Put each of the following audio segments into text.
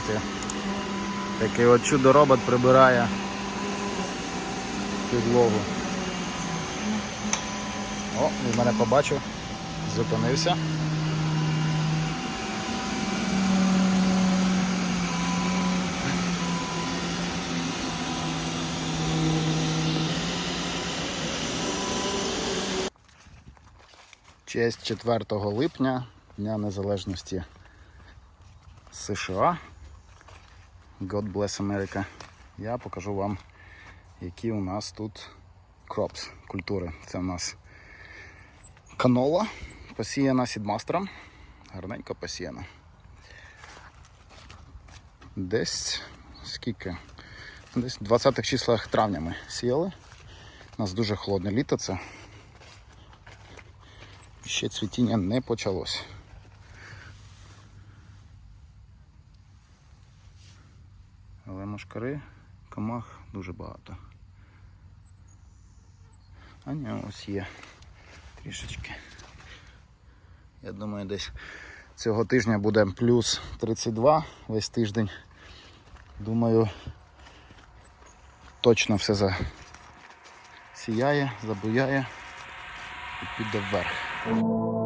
сьогодні. Такий от чудо-робот прибирає підлогу. О, він мене побачив, зупинився. Честь 4 липня, Дня Незалежності США. God bless America. Я покажу вам, які у нас тут crops, культури. Це у нас канола, посіяна сідмастером. Гарненько посіяна. Десь скільки? Десь в 20-х числах травня ми сіяли. У нас дуже холодне літо це. Ще цвітіння не почалось. Мошкари, комах дуже багато. А ні, ось є трішечки. Я думаю, десь цього тижня буде плюс 32 весь тиждень. Думаю, точно все засіяє, забуяє і піде вверх.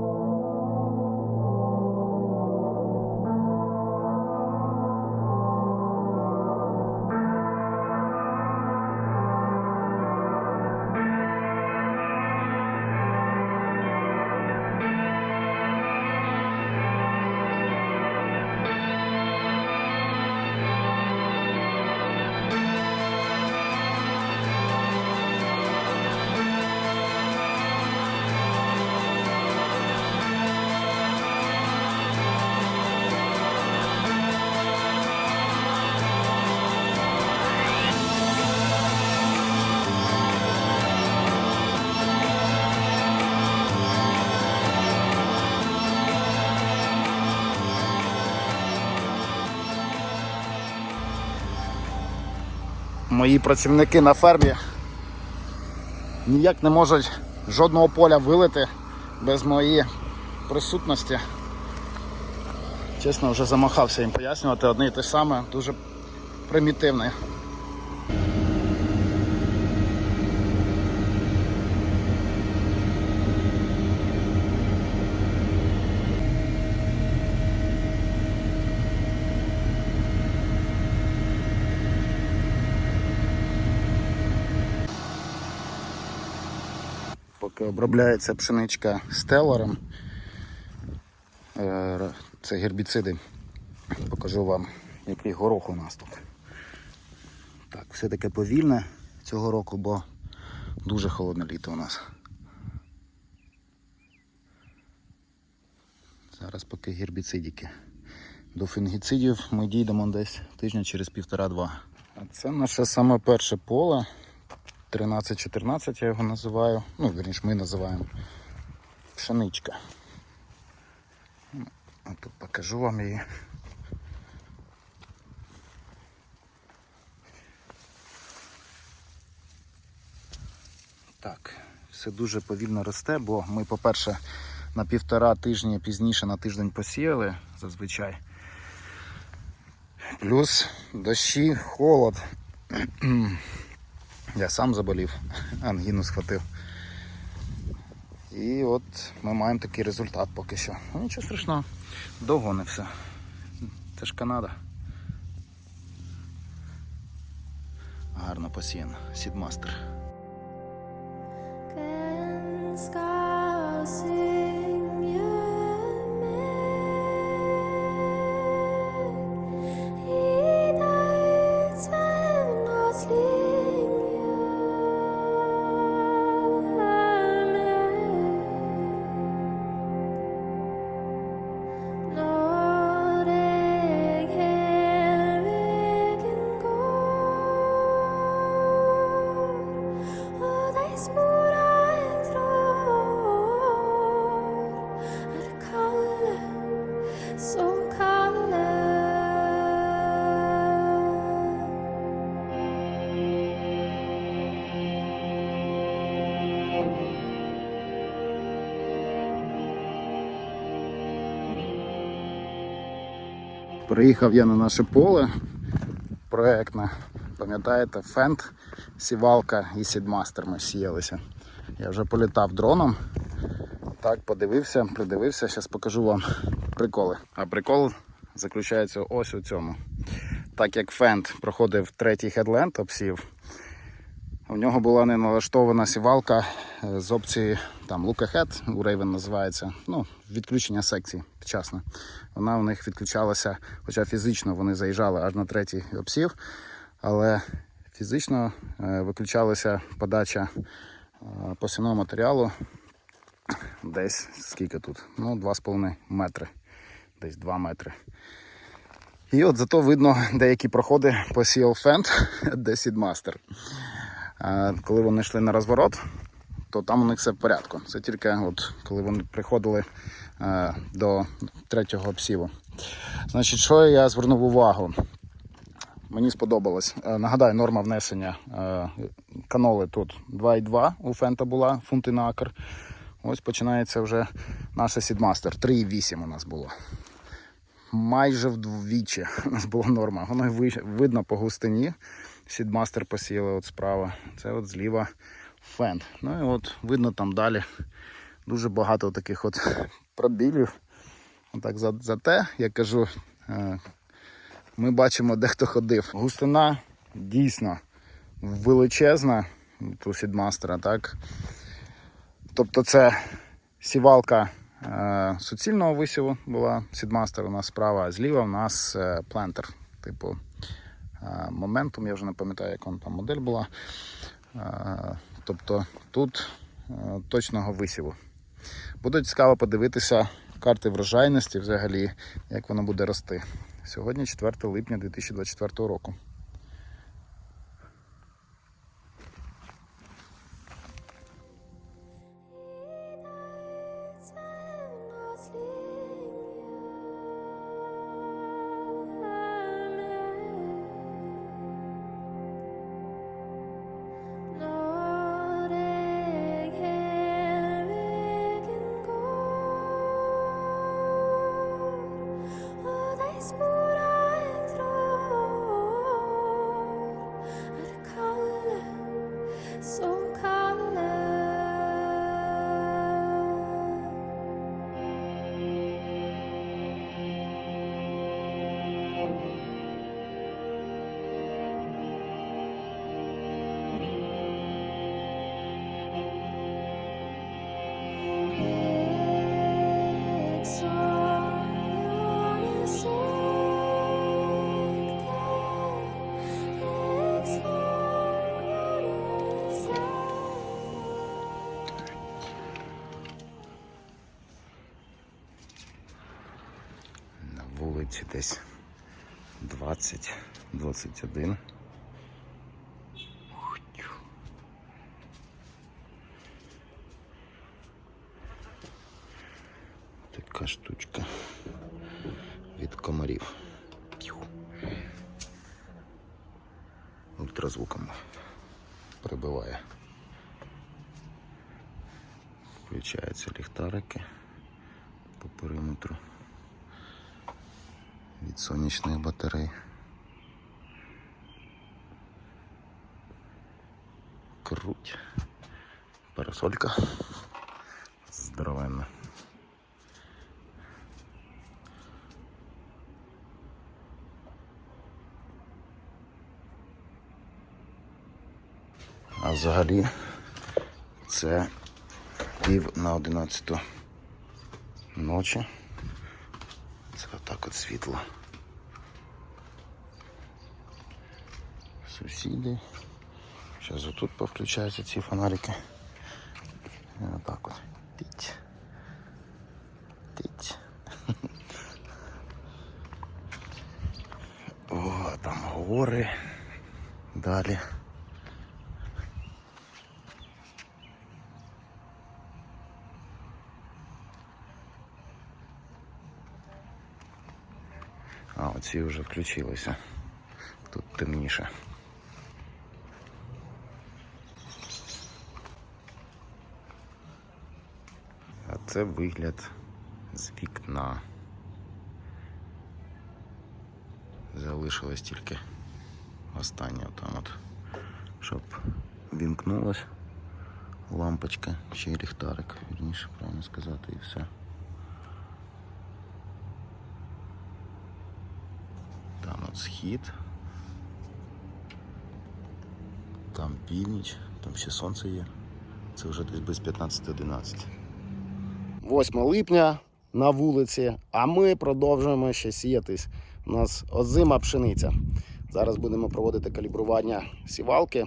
Мої працівники на фермі ніяк не можуть жодного поля вилити без моєї присутності. Чесно, вже замахався їм пояснювати одне і те саме, дуже примітивне. Поки обробляється пшеничка стеллером, е, це гербіциди. Покажу вам, який горох у нас тут. Так, все таке повільне цього року, бо дуже холодне літо у нас. Зараз поки гербіцидики. До фунгіцидів ми дійдемо десь тижня через півтора-два. А це наше саме перше поле. 13-14 я його називаю. Ну, верніше ми називаємо пшеничка. А тут покажу вам її. Так, все дуже повільно росте, бо ми, по-перше, на півтора тижні пізніше на тиждень посіяли зазвичай. Плюс дощі, холод. Я сам заболів, ангіну схватив. І от ми маємо такий результат поки що. Ну нічого страшного, довго не все. Це ж Канада. Гарно посіяно. Сідмастер. Приїхав я на наше поле проектне. Пам'ятаєте, фент, сівалка і сідмастер ми сіялися. Я вже політав дроном. Так, подивився, придивився, зараз покажу вам приколи. А прикол заключається ось у цьому. Так як фент проходив третій хедленд, обсів, у нього була не налаштована сівалка е, з опції там Ahead, у Raven називається, ну, відключення секції вчасно. Вона у них відключалася, хоча фізично вони заїжджали аж на третій обсів, але фізично е, виключалася подача е, посівного матеріалу десь скільки тут? Ну, 2,5 метри, десь 2 метри. І от зато видно деякі проходи по CL Fend, де Seedmaster. Коли вони йшли на розворот, то там у них все в порядку. Це тільки от коли вони приходили е, до третього обсіву. Значить, що я звернув увагу? Мені сподобалось. Е, Нагадаю, норма внесення е, каноли тут 2,2 у фента була, фунти на акр. Ось починається вже наша Seedmaster. 3,8 у нас було. Майже вдвічі у нас була норма. Воно видно по густині. Seedmaster посіяли от справа. Це от зліва фент. Ну і от видно там далі дуже багато таких от пробілів. Отак за, за те, я кажу, е, ми бачимо, де хто ходив. Густина дійсно величезна у Сідмастера, так? Тобто це сівалка е, суцільного висіву була Сідмастер у нас справа, а зліва у нас е, плентер. Типу е, я вже не пам'ятаю, як вона там модель була. Тобто тут е, точного висіву. Буде цікаво подивитися карти врожайності взагалі, як воно буде рости. Сьогодні 4 липня 2024 року. Вулиці десь 20-21. Сонячних батарей. Круть. Парасолька. Здоровенна. А взагалі це пів на одинадцяту ночі. Це отак от світло. Сусіди. Зараз отут повключаються ці фонарики. Отак от. Тить. Тить. О, там гори. Далі. А, оці вже включилися. Тут темніше. Це вигляд з вікна. залишилось тільки останнє там от, щоб вімкнулась лампочка чи ліхтарик, вірніше правильно сказати, і все. Там от схід. Там північ, там ще сонце є. Це вже десь без 15-11. 8 липня на вулиці, а ми продовжуємо ще сіятись. У нас озима пшениця. Зараз будемо проводити калібрування сівалки.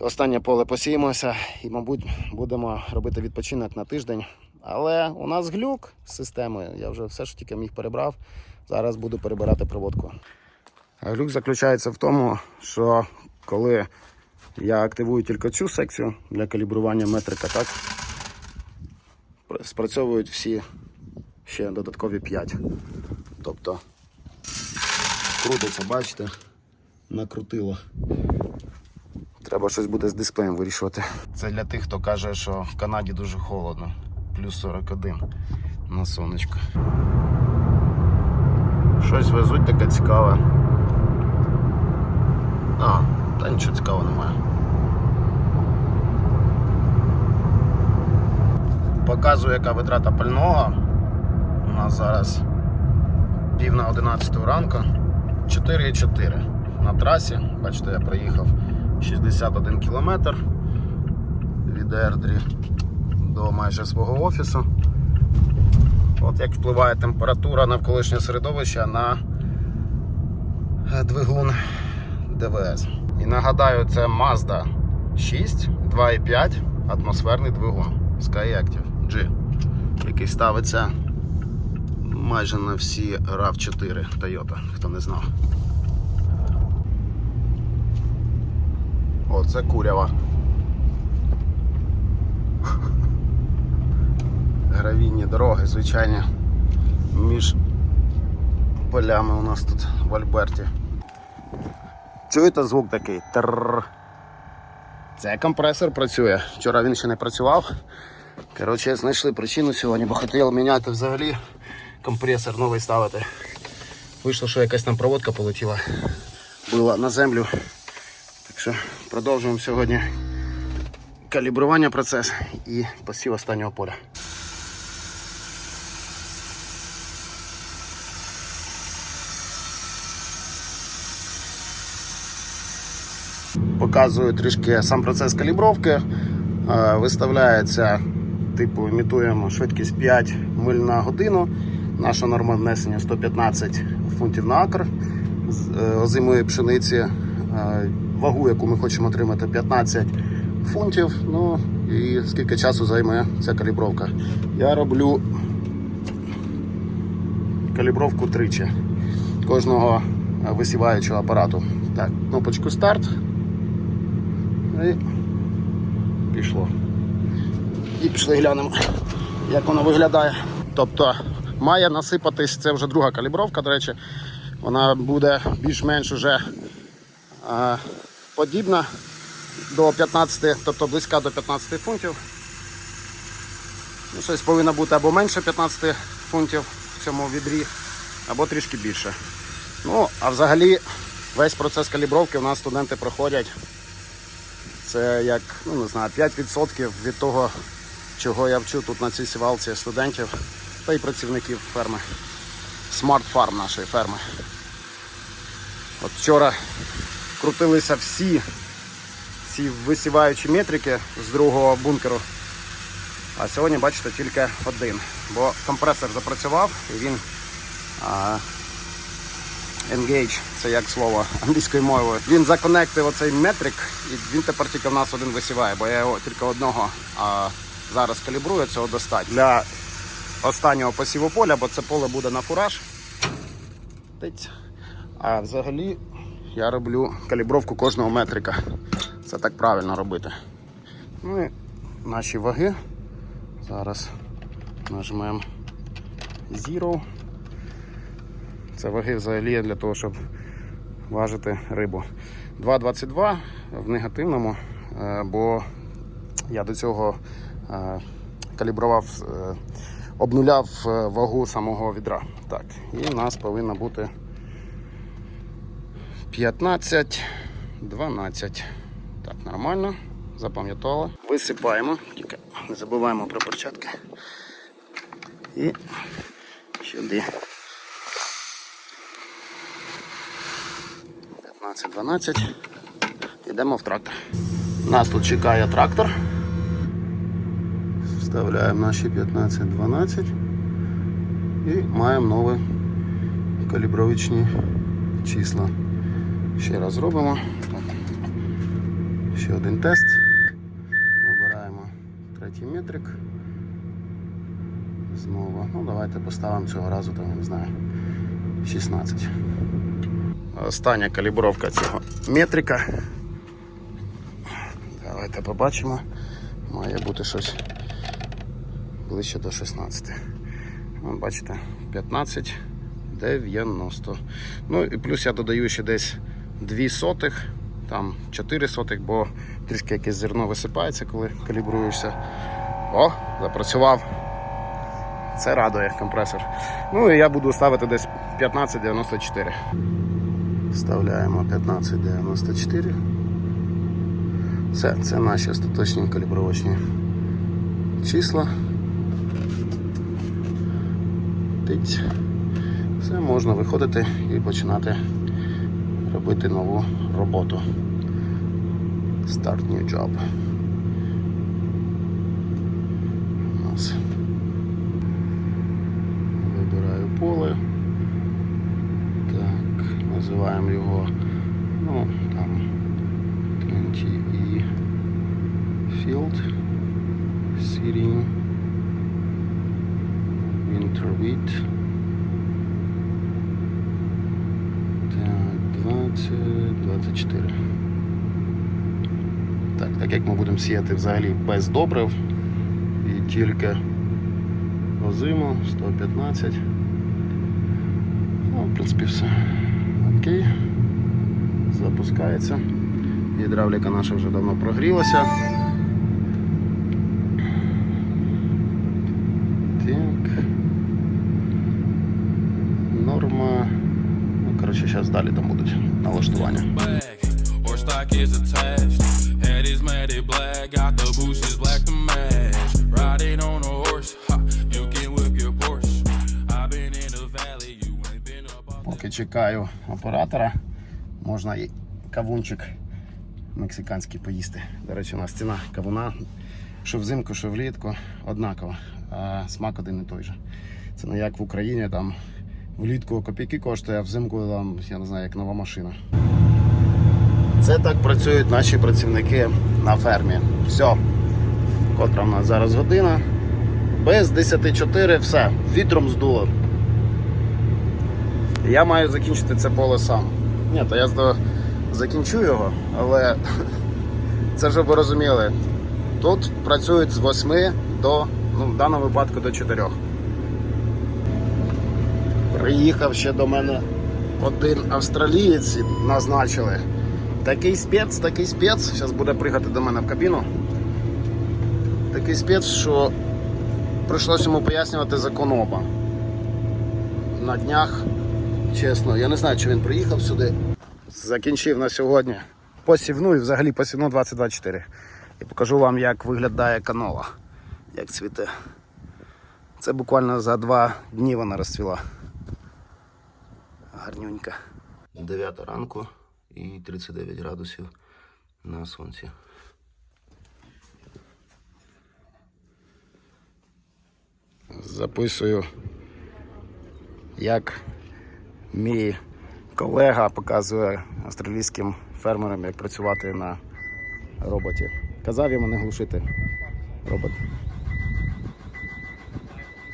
Останнє поле посіємося і, мабуть, будемо робити відпочинок на тиждень. Але у нас глюк з системою. Я вже все, що тільки міг перебрав. Зараз буду перебирати проводку. Глюк заключається в тому, що коли я активую тільки цю секцію для калібрування метрика, так спрацьовують всі ще додаткові 5. Тобто крутиться, бачите, накрутило. Треба щось буде з дисплеєм вирішувати. Це для тих, хто каже, що в Канаді дуже холодно. Плюс 41 на сонечко. Щось везуть таке цікаве. А, та нічого цікавого немає. Показую, яка витрата пального. У нас зараз пів на 11 ранку. 4,4 на трасі. Бачите, я проїхав 61 кілометр від Ердрі до майже свого офісу. От як впливає температура навколишнього середовища на е, двигун ДВС. І нагадаю, це Mazda 6 2,5 атмосферний двигун Skyactiv G, який ставиться майже на всі RAV4 Toyota, хто не знав. О, це курява. Гравійні дороги, звичайні, між полями у нас тут в Альберті. Чуєте звук такий? Трррр. Це компресор працює. Вчора він ще не працював. Коротше, знайшли причину сьогодні, бо хотіли міняти взагалі компресор новий ставити. Вийшло, що якась там проводка полетіла, була на землю. Так що продовжуємо сьогодні калібрування процес і посів останнього поля. Показую трішки сам процес калібровки. Е, Виставляється, типу, імітуємо швидкість 5 миль на годину. Наша норма внесення 115 фунтів на акр з е, озимої пшениці. Е, Вагу, яку ми хочемо отримати, 15 фунтів. Ну і скільки часу займе ця калібровка. Я роблю калібровку тричі кожного е, висіваючого апарату. Так, кнопочку старт. І пішло. І пішли глянемо, як воно виглядає. Тобто має насипатись, це вже друга калібровка, до речі, вона буде більш-менш уже е, подібна до 15, тобто близька до 15 фунтів. Ну, щось повинно бути або менше 15 фунтів в цьому відрі, або трішки більше. Ну, а взагалі весь процес калібровки у нас студенти проходять. Це як, ну не знаю, 5% від того, чого я вчу тут на цій сівалці студентів та й працівників ферми. Смарт фарм нашої ферми. От вчора крутилися всі ці висіваючі метрики з другого бункеру. А сьогодні, бачите, тільки один. Бо компресор запрацював і він а, Engage, це як слово англійською мовою. Він законектив оцей метрик і він тепер тільки в нас один висіває, бо я його тільки одного а, зараз калібрую, цього достатньо. Для останнього посіву поля, бо це поле буде на фураж. А взагалі я роблю калібровку кожного метрика. Це так правильно робити. Ну і наші ваги. Зараз нажмемо Zero. Це ваги взагалі для того, щоб важити рибу. 2,22 в негативному, е, бо я до цього калібрував, е, обнуляв е, вагу самого відра. Так, і в нас повинна бути 15, 12. Так, нормально. Запам'ятали. Висипаємо, тільки не забуваємо про перчатки. І сюди. 15-12. Йдемо в трактор. Нас тут чекає трактор. Вставляємо наші 15-12 і маємо нові калібровочні числа. Ще раз зробимо. Ще один тест. Вибираємо третій метрик. Знову. Ну, давайте поставимо цього разу, там, я не знаю, 16. Остання калібровка цього метрика. Давайте побачимо. Має бути щось Ближче до 16. Вон, бачите, 15, 90. Ну і плюс я додаю ще десь 2 сотих, там 4 сотих, бо трішки якесь зерно висипається, коли калібруєшся. О, запрацював. Це радує компресор. Ну і я буду ставити десь 1594. Вставляємо 1594. Все, це наші остаточні калібровочні числа. Тиць. Все, можна виходити і починати робити нову роботу. Start new job. У нас вибираю поле. Так, називаємо його, ну, там 20E Field Seeding Wheat. Так, 20, 24. Так, так як ми будемо сіяти взагалі без добрив і тільки озиму 115. Ну, в принципі, все. Окей. Запускається. Гідравліка наша вже давно прогрілася. Ain't been up off Поки чекаю оператора, можна і кавунчик мексиканський поїсти. До речі, у нас ціна кавуна, що взимку, що влітку, однакова, а смак один і той же. Це не як в Україні, там влітку копійки коштує, а взимку там, я не знаю, як нова машина. Це так працюють наші працівники на фермі. Все. Котра в нас зараз година. Без 10.4 все, вітром здуло. Я маю закінчити це поле сам. Ні, то я закінчу його, але це ж ви розуміли. Тут працюють з 8 до, ну, в даному випадку до 4. Приїхав ще до мене один австралієць назначили. Такий спец, такий спец. Зараз буде пригати до мене в кабіну. Такий спец, що прийшлось йому пояснювати закон оба. На днях Чесно, я не знаю, чи він приїхав сюди. Закінчив на сьогодні посівну і взагалі посівну 2024. І покажу вам, як виглядає канола, як цвіте. Це буквально за два дні вона розцвіла. Гарнюнька. 9 ранку і 39 градусів на сонці. Записую, як Мій колега показує австралійським фермерам, як працювати на роботі. Казав йому не глушити робот.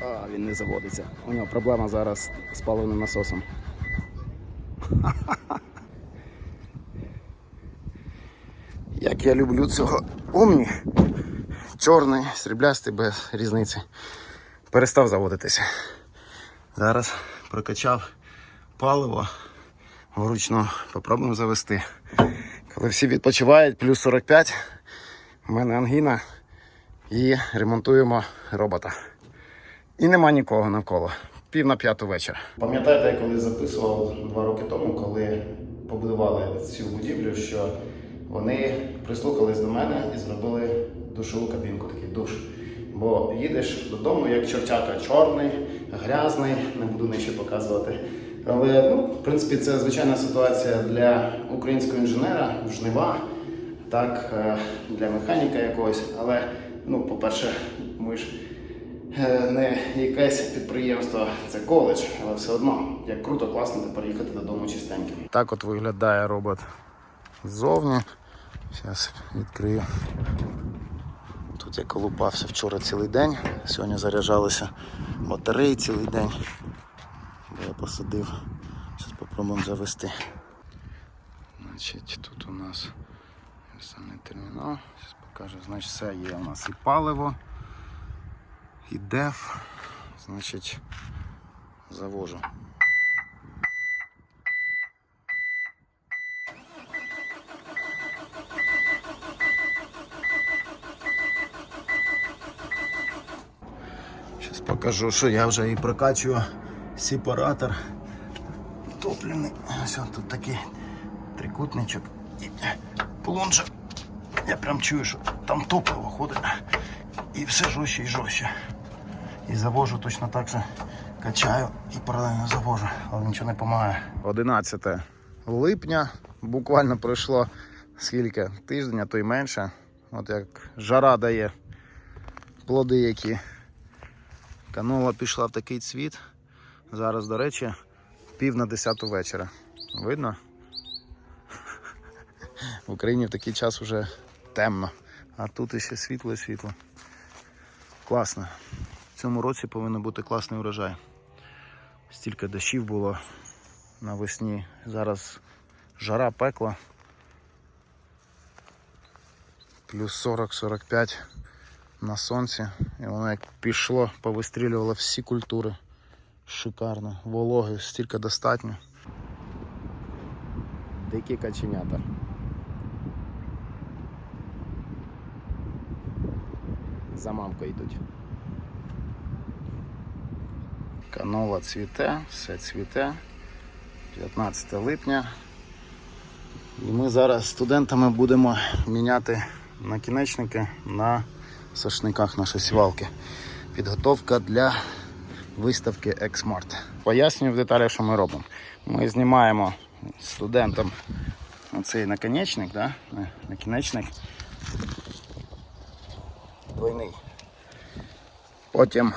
А, він не заводиться. У нього проблема зараз з паливним насосом. Як я люблю цього умні. Чорний, сріблястий без різниці. Перестав заводитися. Зараз прокачав паливо вручну. Попробуємо завести. Коли всі відпочивають, плюс 45, в мене ангіна і ремонтуємо робота. І нема нікого навколо. Пів на п'яту вечора. Пам'ятаєте, я коли записував два роки тому, коли побудували цю будівлю, що вони прислухались до мене і зробили душову кабінку, такий душ. Бо їдеш додому, як чортяка, чорний, грязний, не буду нижче показувати. Але ну, в принципі це звичайна ситуація для українського інженера, жнива, так, е, для механіка якогось. Але, ну, по-перше, ми ж не якесь підприємство, це коледж, але все одно, як круто, класно тепер їхати додому чистеньким. Так от виглядає робот ззовні. Зараз відкрию. Тут я колупався вчора цілий день, сьогодні заряджалися батареї цілий день. Бо я посадив. Зараз спробуємо завести. Значить, тут у нас персональний термінал. Зараз покажу. Значить, все є у нас і паливо, і деф. Значить, завожу. Зараз покажу, що я вже і прокачую сепаратор топливний. Ось тут такий трикутничок і плунжа. Я прям чую, що там топливо ходить. І все жорстче і жорстче. І завожу точно так же качаю і паралельно завожу, але нічого не допомагає. 11 липня буквально пройшло скільки? Тиждень, а то й менше. От як жара дає плоди які. Канола пішла в такий цвіт. Зараз, до речі, пів на десяту вечора. Видно? В Україні в такий час вже темно, а тут іще світло-світло. Класно. В цьому році повинен бути класний урожай. Стільки дощів було навесні. Зараз жара пекла. Плюс 40-45 на сонці. І воно як пішло, повистрілювало всі культури. Шикарно. Вологи стільки достатньо. Дикі каченята. За мамкою йдуть. Канола цвіте, все цвіте. 15 липня. І ми зараз студентами будемо міняти накінечники на сошниках нашої сівалки. Підготовка для виставки Exmart. Пояснюю в деталях, що ми робимо. Ми знімаємо студентам оцей наконечник, да? е, накінечник двойний. Потім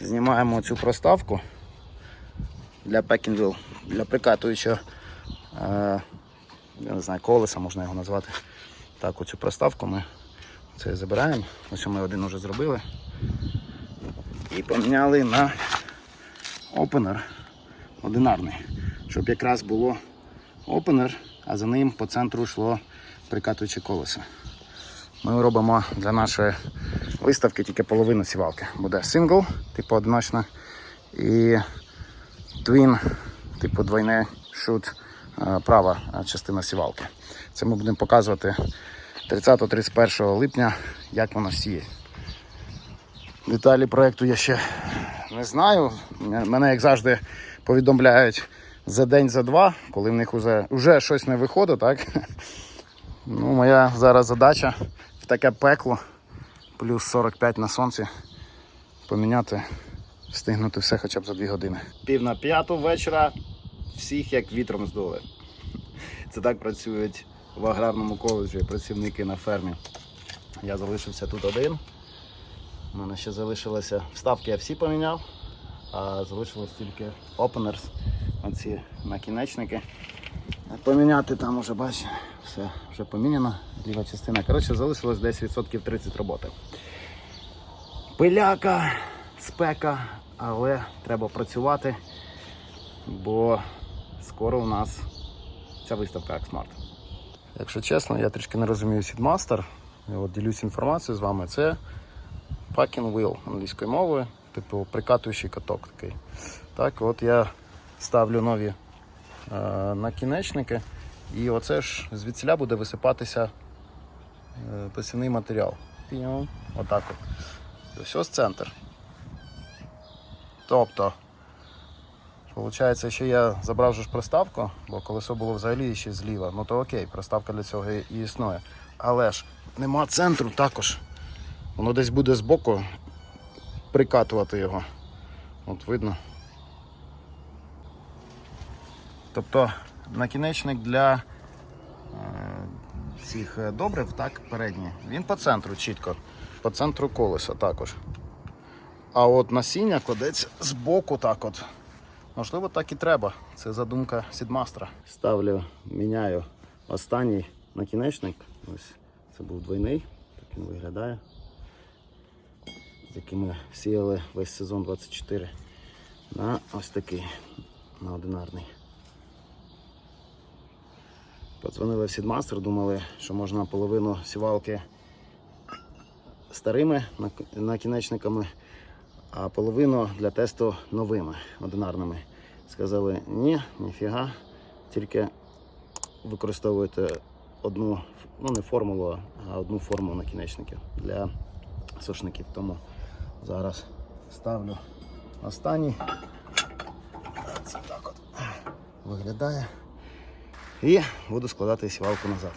знімаємо цю проставку для wheel, для прикатуючого е, я не знаю, колеса можна його назвати. Так, оцю проставку ми це забираємо. Ось ми один вже зробили. І поміняли на опенер одинарний, щоб якраз було опенер, а за ним по центру йшло прикатуюче колесо. Ми робимо для нашої виставки тільки половину сівалки. Буде сингл, типу одиночна, і твін, типу двойне шут, е, права е, частина сівалки. Це ми будемо показувати 30-31 липня, як воно сіє. Деталі проєкту я ще не знаю. Мене, як завжди, повідомляють за день, за два, коли в них вже, вже щось не виходить, так? Ну, моя зараз задача таке пекло, плюс 45 на сонці, поміняти, встигнути все хоча б за 2 години. Пів на п'яту вечора всіх як вітром здули. Це так працюють в аграрному коледжі працівники на фермі. Я залишився тут один. У мене ще залишилося вставки, я всі поміняв, а залишилось тільки openers, оці накінечники. Поміняти там уже бачиш, все вже поміняно, ліва частина. Коротше, залишилось десь відсотків 30 роботи. Пиляка, спека, але треба працювати, бо скоро у нас ця виставка Exmart. Якщо чесно, я трішки не розумію Seedmaster. Я от ділюсь інформацією з вами. Це packing wheel англійською мовою, типу прикатуючий каток такий. Так, от я ставлю нові накінечники, і оце ж звідсіля буде висипатися е, посівний матеріал. Отак от. І ось ось центр. Тобто Получається, ще я забрав же ж приставку, бо колесо було взагалі ще зліва. Ну то окей, приставка для цього і і існує. Але ж нема центру також. Воно десь буде збоку прикатувати його. От видно. Тобто накінечник для е, цих е, добрив, так, передній, він по центру чітко, по центру колеса також. А от насіння кладеться з боку так от. Можливо, так і треба. Це задумка Сідмастера. Ставлю, міняю останній накінечник. Ось це був двойний, так він виглядає. З яким ми сіяли весь сезон 24 на ось такий, на одинарний. Подзвонили в Сідмастер, думали, що можна половину сівалки старими накінечниками, а половину для тесту новими одинарними. Сказали, ні, ніфіга, тільки використовуйте одну, ну не формулу, а одну форму накінечників для сушників. Тому зараз ставлю останній. Це так от виглядає. І буду складати сівалку назад.